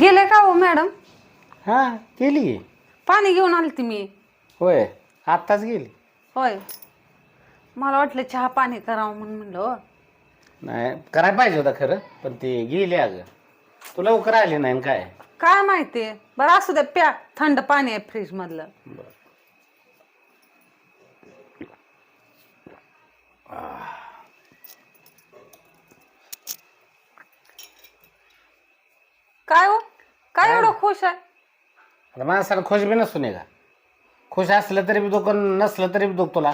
गेले का हो मॅडम? हा गेली. पाणी घेऊन आली ती मी. होय आत्ताच गेली. होय. मला वाटलं चहा पाणी करावं म्हणून म्हणलं हो. नाही करायला पाहिजे होता खरं पण ती गेली अगं. तुला लवकर आली नाही न काय? काय माहिती? बरं असू द्या प्या. थंड पाणी आहे फ्रीज मधलं बरं. काय हो? काय एवढं खुश आहे? आता माणसाला खुश बी नसून आहे का? खुश असलं तरी बी दुःख नसलं तरी बी दुःख तुला.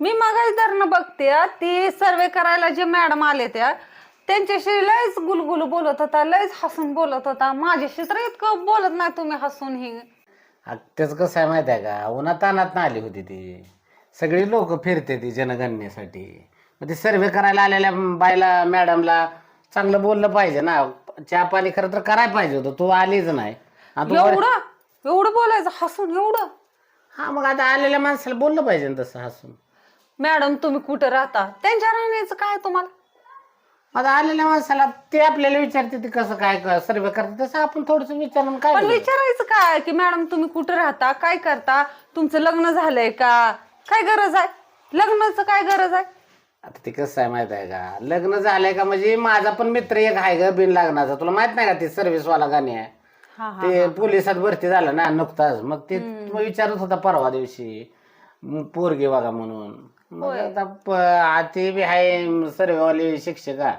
मी मगाच धरणं बघते ती सर्वे करायला जे मॅडम आले त्या त्यांच्याशी लयच गुलगुल बोलत होता लयच हसून बोलत होता. माझ्याशी तर इतकं बोलत नाही तुम्ही हसून ही. आ, त्याचं कसं आहे माहिती आहे का? उन्हात तानात आली होती ती. सगळी लोक फिरते ती जनगणनेसाठी. मग ती सर्वे करायला आलेल्या बायला मॅडमला चांगलं बोललं पाहिजे ना. चहा पाणी खरं तर करायला पाहिजे होतं. तू आलीच नाही. आणि तू एवढं? एवढं बोलायचं? हसून एवढं? हा मग आता आलेल्या माणसाला बोललं पाहिजे ना तसं हसून. मॅडम तुम्ही कुठं राहता? त्यांच्या राहण्याचं काय तुम्हाला? आता आलेल्या माणसाला ते आपल्याला विचारते ते कसं काय सर्वे करते तसं आपण थोडस विचारून काय पण बोलू? विचारायचं काय की मॅडम तुम्ही कुठं राहता? काय करता? तुमचं लग्न झालंय का? काय गरज आहे? लग्नाचं काय गरज आहे? आता ते कसं आहे माहीत आहे का? लग्न झालंय का म्हणजे माझा पण मित्र एक आहे ग बिन लग्नाचा तुला माहीत नाही का ते सर्व्हिस वाला गाणी आहे? हा हा ते पोलिसात भरती झालं ना नुकताच. मग ते मग विचारत होता परवा दिवशी. म, पोरगी बघा म्हणून. मग आता प- आ, ते बी आहे सर्वेवाले शिक्षका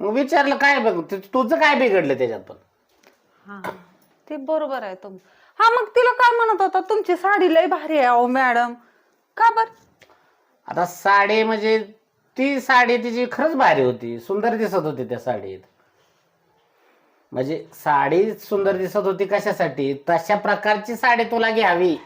मग विचारलं काय बघ ते- तुझं काय बिघडलं त्याच्यात पण? हा ते बरोबर आहे तुम हा मग तिला काय म्हणत होता? तुमची साडी लय भारी आहे अहो मॅडम. का बर? आता साडी म्हणजे ती साडी तिची खरंच भारी होती. सुंदर दिसत होती त्या साडीत. म्हणजे साडी सुंदर दिसत होती कशासाठी? तशा प्रकारची साडी तुला घ्यावी.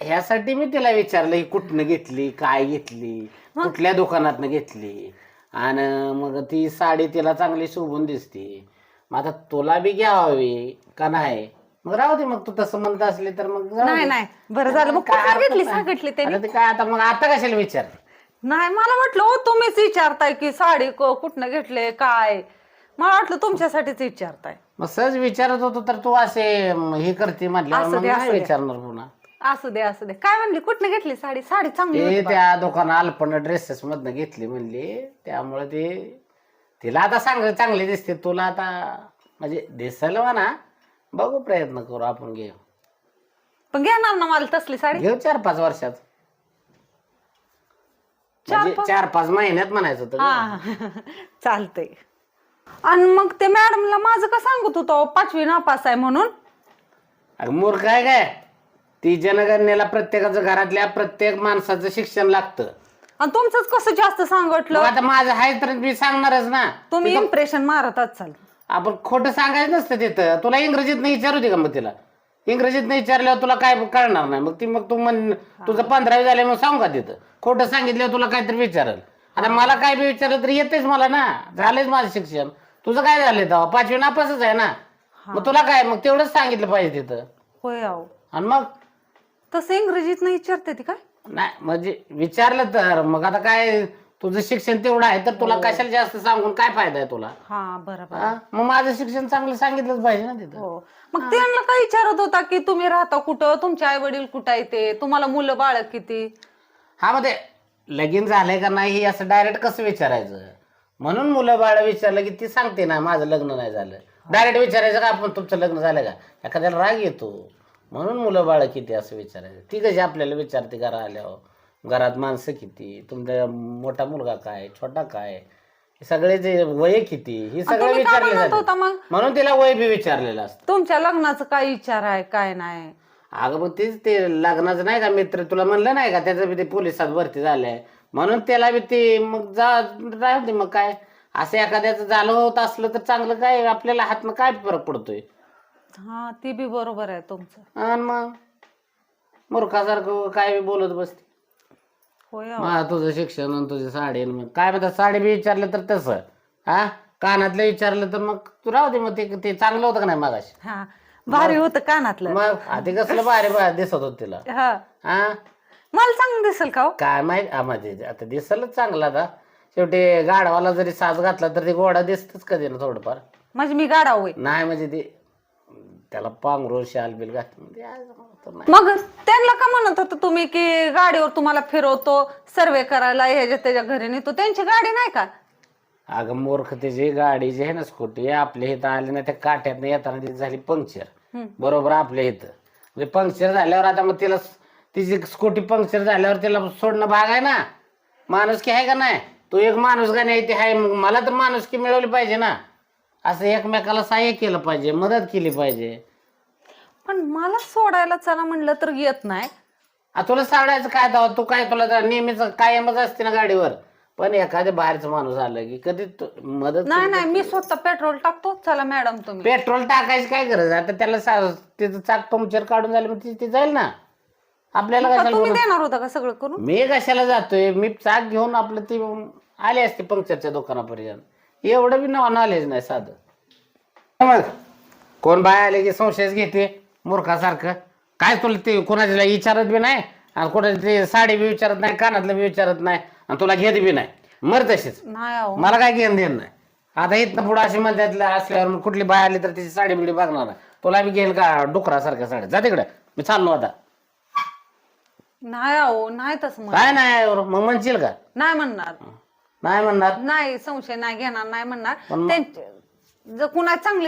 ह्यासाठी मी तिला विचारलं ही कुठनं घेतली? काय घेतली? कुठल्या दुकानातनं घेतली? आणि मग ती साडी तिला चांगली शोभून दिसते. मग आता तुला बी घ्यावी का नाही? मग राहू दे मग तू तसं म्हणत असली तर मग जाऊ दे. नाही. नाही बरं झालं. मग काय कुठं घेतली? सांगितली त्यांनी. ते काय आता मग आता कशाला विचार नाही मला वाटलं हो तुम्हीच विचारताय की साडी क- कुठनं घेतले काय? मला वाटलं तुमच्यासाठीच विचारताय. मग सहज विचारत होतो तर तू असे म, हे करते म्हटल्यावर असू मग दे, नाही असू दे. विचारणार पुन्हा. असू दे असू दे. काय म्हणली? कुठनं घेतली साडी? साडी चांगली ते होती बा. त्या दुकाना अल्पना ड्रेसेस मधनं घेतली म्हणली. त्यामुळे ते तिला आता सांग चांगली दिसते. तुला आता म्हणजे दिसायला म्हणा. बघू प्रयत्न करू आपण घेऊ. पण घेणार ना मला तसली साडी? घेऊ चार पाच वर्षात. म्हणजे चार पाच महिन्यात म्हणायचं होतं हा. चालतंय. आणि मग ते मॅडमला माझं का सांगत होतो? पाचवी नापास आहे म्हणून. अगं मूर्ख आहे काय? ती जनगणनेला प्रत्येकाचं घरातल्या प्रत्येक माणसाचं शिक्षण लागतं. आणि तुमचंच कसं जास्त मग सांगितलं आता माझं आहे तर मी सांगणारच ना. तुम्ही इम्प्रेशन मारतच चाल. आपण खोटं सांगायचं नसतं तिथं. तुला इंग्रजीत नाही विचारू दे का मग तिला? इंग्रजीत नाही विचारल्यावर तुला काय कळणार नाही. मग ती मग तू म्हण तुझं पंधरावी झाले मग सांगू का तिथं? खोटं सांगितल्यावर तुला काहीतरी विचारल. आता मला काय बी विचारलं तर येतेच मला ना. झालंच माझं शिक्षण. तुझं काय झालंय तेव्हा? पाचवी नापासच आहे ना. मग तुला काय? मग तेवढंच सांगितलं पाहिजे तिथं. होय आणि मग? तसं इंग्रजीत नाही विचारते ती काय? नाही म्हणजे विचारलं तर. मग आता काय तुझं शिक्षण तेवढं आहे तर तुला कशाला जास्त सांगून काय फायदा आहे तुला? हा बरोबर. हा? मग माझं शिक्षण चांगलं सांगितलंच पाहिजे ना तिथं. हो. मग त्यांना काय विचारत होता की तुम्ही राहता कुठं? तुमचे आई वडील कुठं आहे ते? तुम्हाला मुलं बाळ किती? हा मग ते लगीन झालंय का नाही हे असं डायरेक्ट कसं विचारायचं? म्हणून मुलं बाळ विचारलं की ती सांगते ना माझं लग्न नाही झालं. डायरेक्ट विचारायचं का आपण तुमचं लग्न झालं का? एखाद्याला राग येतो. म्हणून मुलं बाळ किती असं विचारायचं? ती कशी आपल्याला विचारते घरा आल्यावर? घरात माणसं किती? तुमचा मोठा मुलगा काय? छोटा काय? हे सगळे जे वय किती? हे सगळं तुम्ही विचारले म्हणत होता जाते मग? म्हणून तिला वय बी विचारलेलं असतं. तुमच्या लग्नाचं काय विचार आहे काय नाही? अगं मग तेच ते लग्नाचं नाही का मित्र? तुला म्हणलं नाही का? त्याचं बी ते पोलिसात भरती झालंय. म्हणून त्याला बी ते मग जा राहू दे मग काय? असं एखाद्याचं झालं होत असलं तर चांगलं काय? आपल्याला हातनं काय फरक पडतोय? हा ते बी बरोबर आहे तुमचं. आणि मग? मूर्खासारखं काय बी बोलत बसते. होय अहो. मग तुझं शिक्षण आणि तुझी साडी आणि मग काय म्हणतात साडी बी विचारलं तर तसं. हा? कानातलं विचारलं तर मग तू राहू दे मग ते ते चांगलं होतं का नाही मागाशी? हा. भारी होतं कानातलं. मग आधी कसलं भारी भारी दिसत होत तिला. हा. हा? मला चांगलं दिसेल का हो? काय माहीत? म्हणजे आता दिसलच चांगला आता. शेवटी गाडवाला जरी साज घातला तर ते गोडा दिसतच कधी ना थोडंफार. म्हणजे मी गाडा होय. नाही म्हणजे ते त्याला पांघरून शाल बिल घात म्हणजे आज तर नाही. मग त्यांना का म्हणत होता तुम्ही की गाडीवर तुम्हाला फिरवतो सर्वे करायला ह्याच्या त्याच्या घरी नेतो त्यांची गाडी नाही का? अगं मूर्ख त्याची गाडी जी आहे ना स्कूटी आपल्या इथं आली ना त्या काट्यात येताना ती झाली पंक्चर. बरोबर आपल्या इथं. म्हणजे पंक्चर झाल्यावर आता मग तिला तिची स्कूटी पंक्चर झाल्यावर तिला सोडणं भाग आहे ना. माणूस की आहे का नाही? तो एक माणूस का नाही ते आहे. मग मला तर माणूस की मिळवली पाहिजे ना. असं एकमेकाला सहाय्य केलं पाहिजे मदत केली पाहिजे. पण मला सोडायला चला म्हणलं तर येत नाही. आ, तुला सावडायचं काय दावा? तू काय तुला नेहमीच कायमच असते ना गाडीवर. पण एखाद्या बाहेरचं माणूस आलं की कधी तू मदत नाही नाही मी स्वतः पेट्रोल टाकतो. चला मॅडम तुम्ही. पेट्रोल टाकायची काय गरज? आहे? आता त्याला सा- त्याचं चाक पंक्चर काढून झालं मग ती- ती जाईल ना. आपल्याला का कशाला तुम्ही बोलू? देणार होता का सगळं करून? मी कशाला जातोय? मी चाक घेऊन आपलं ती आले असते पंक्चरच्या दुकानापर्यंत. एवढं बी नॉलेज नाही साधं. मग कोण बाय आले की संशयच घेते मूर्खासारखं. काय तुला ते कोणाच्या विचारत बी नाही आणि कोणाची ते साडी बी विचारत नाही कानातलं बी विचारत नाही आणि तुला घेत बी नाही. मर तशीच. नाही अहो. मला काय घेणं देणं नाही. आता इथनं पुढे अशी म्हणतात असल्यावर मग कुठली बाय आली तर तिची साडी बिडी बघणार नाही. तुला बी घेईल का डुकरासारख्या साड्या जा तिकडे. मी चाललो आता. नाही अहो नाही तसं काय नाही मग म्हणशील का? नाही म्हणणार. नाही म्हणणार. नाही संशय नाही घेणार नाही म्हणणार. पण मग- त्यांचे जर कुणा चांगली